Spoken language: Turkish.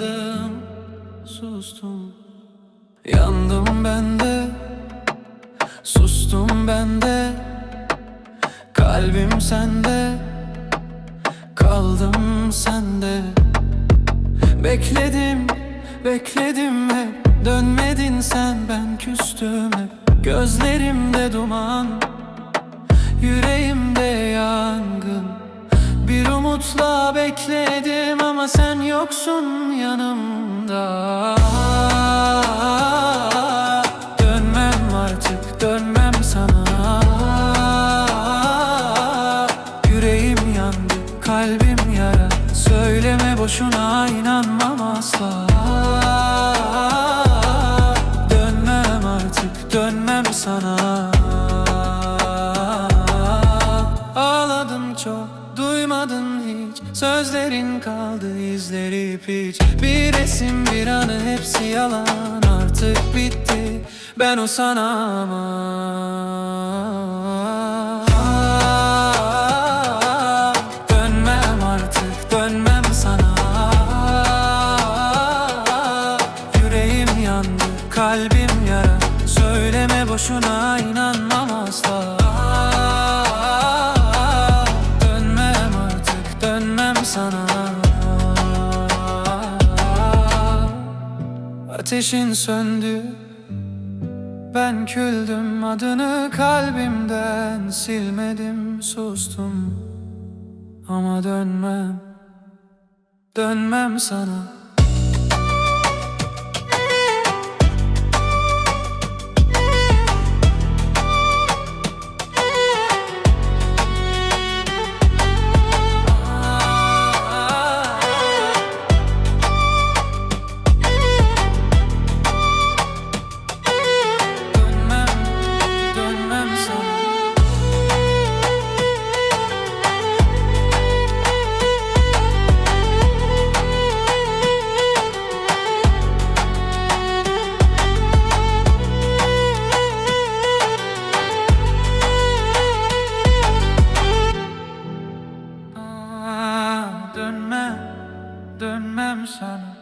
yandım sustum. Yandım ben de sustum ben de. Kalbim sende kaldım sende. Bekledim bekledim hep dönmedin sen. Ben küstüm hep. Gözlerimde duman yüreğimde yan umutla bekledim ama sen yoksun yanımda. Dönmem artık dönmem sana. Yüreğim yandı kalbim yara. Söyleme boşuna inanmam asla hiç Sözlerin kaldı izleri hiç Bir resim bir anı hepsi yalan. Artık bitti ben o sana ama Dönmem artık dönmem sana. Yüreğim yandı kalbim yara. Söyleme boşuna inanmam asla dönmem sana. Ateşin söndü. Ben küldüm adını kalbimden silmedim sustum. Ama dönmem, dönmem sana dönmem, dönmem sana.